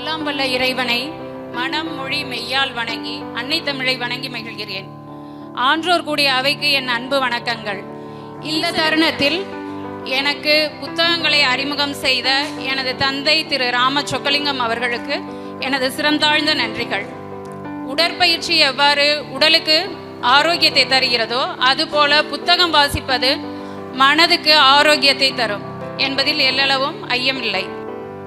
எல்லாம் வல்ல இறைவனை மனம் மொழி மெய்யால் வணங்கி அன்னை தமிழை வணங்கி மகிழ்கிறேன். ஆன்றோர் கூடிய அவைக்கு என் அன்பு வணக்கங்கள். இந்த தருணத்தில் எனக்கு புத்தகங்களை அறிமுகம் செய்த எனது தந்தை திரு ராம சொக்கலிங்கம் அவர்களுக்கு எனது சிறந்தாழ்ந்த நன்றிகள். உடற்பயிற்சி எவ்வாறு உடலுக்கு ஆரோக்கியத்தை தருகிறதோ அதுபோல புத்தகம் வாசிப்பது மனதுக்கு ஆரோக்கியத்தை தரும் என்பதில் எல்லளவும் ஐயமில்லை.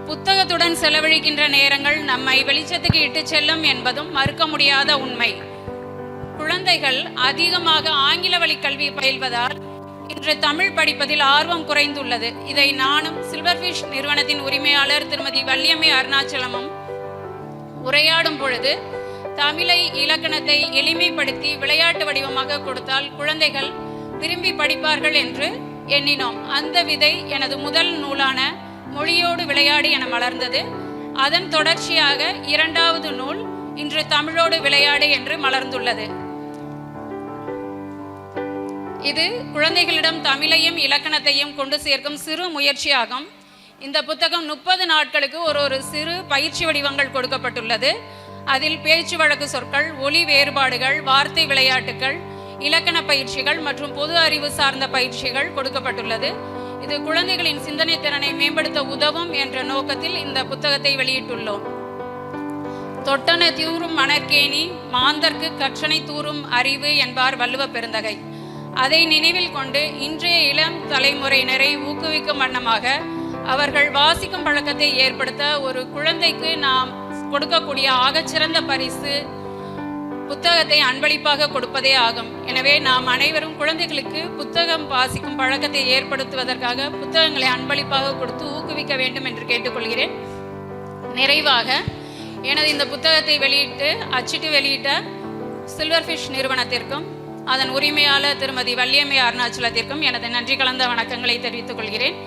புத்தகத்துடன் செலவழிக்கின்ற நேரங்கள் நம்மை வெளிச்சத்துக்கு இட்டுச் செல்லும் என்பதும் மறுக்க முடியாத உண்மை. குழந்தைகள் அதிகமாக ஆங்கில வழி கல்வி பயில்வதால் இன்று தமிழ் படிப்பதில் ஆர்வம் குறைந்துள்ளது. இதை நானும் சில்வர்ஃபிஷ் நிறுவனத்தின் உரிமையாளர் திருமதி வள்ளியம்மை அருணாச்சலமும் உரையாடும் பொழுது தமிழை இலக்கணத்தை எளிமைப்படுத்தி விளையாட்டு வடிவமாக கொடுத்தால் குழந்தைகள் விரும்பி படிப்பார்கள் என்று எண்ணினோம். அந்த விதை எனது முதல் நூலான மொழியோடு விளையாடி என மலர்ந்தது. அதன் தொடர்ச்சியாக இரண்டாவது நூல் இன்று தமிழோடு விளையாடு என்று மலர்ந்துள்ளது. இது குழந்தைகளிடம் தமிழையும் இலக்கணத்தையும் கொண்டு சேர்க்கும் சிறு முயற்சியாகும். இந்த புத்தகம் முப்பது நாட்களுக்கு ஒரு ஒரு சிறு பயிற்சி வடிவங்கள் கொடுக்கப்பட்டுள்ளது. அதில் பேச்சு வழக்கு சொற்கள் ஒலி வேறுபாடுகள் வார்த்தை விளையாட்டுகள் இலக்கண பயிற்சிகள் மற்றும் பொது அறிவு சார்ந்த பயிற்சிகள் கொடுக்கப்பட்டுள்ளது. இது குழந்தைகளின் சிந்தனை திறனை மேம்படுத்த உதவும் என்ற நோக்கத்தில் இந்த புத்தகத்தை வெளியிட்டுள்ளோம். தொட்டன தீவரும் மணற்கேணி மாந்தர்க்கு கற்றனை தூறும் அறிவு என்பார் வள்ளுவ பெருந்தகை. அதை நினைவில் கொண்டு இன்றைய இளம் தலைமுறையினரை ஊக்குவிக்கும் வண்ணமாக அவர்கள் வாசிக்கும் பழக்கத்தை ஏற்படுத்த ஒரு குழந்தைக்கு நாம் கொடுக்கக்கூடிய ஆகச்சிறந்த பரிசு புத்தகத்தை அன்பளிப்பாக கொடுப்பதே ஆகும். எனவே நாம் அனைவரும் குழந்தைகளுக்கு புத்தகம் வாசிக்கும் பழக்கத்தை ஏற்படுத்துவதற்காக புத்தகங்களை அன்பளிப்பாக கொடுத்து ஊக்குவிக்க வேண்டும் என்று கேட்டுக்கொள்கிறேன். நிறைவாக எனது இந்த புத்தகத்தை வெளியிட்டு அச்சிட்டு வெளியிட்ட சில்வர் ஃபிஷ் நிறுவனத்திற்கும் அதன் உரிமையாளர் திருமதி வள்ளியம்மை அருணாச்சலத்திற்கும் எனது நன்றி கலந்த வணக்கங்களை தெரிவித்துக் கொள்கிறேன்.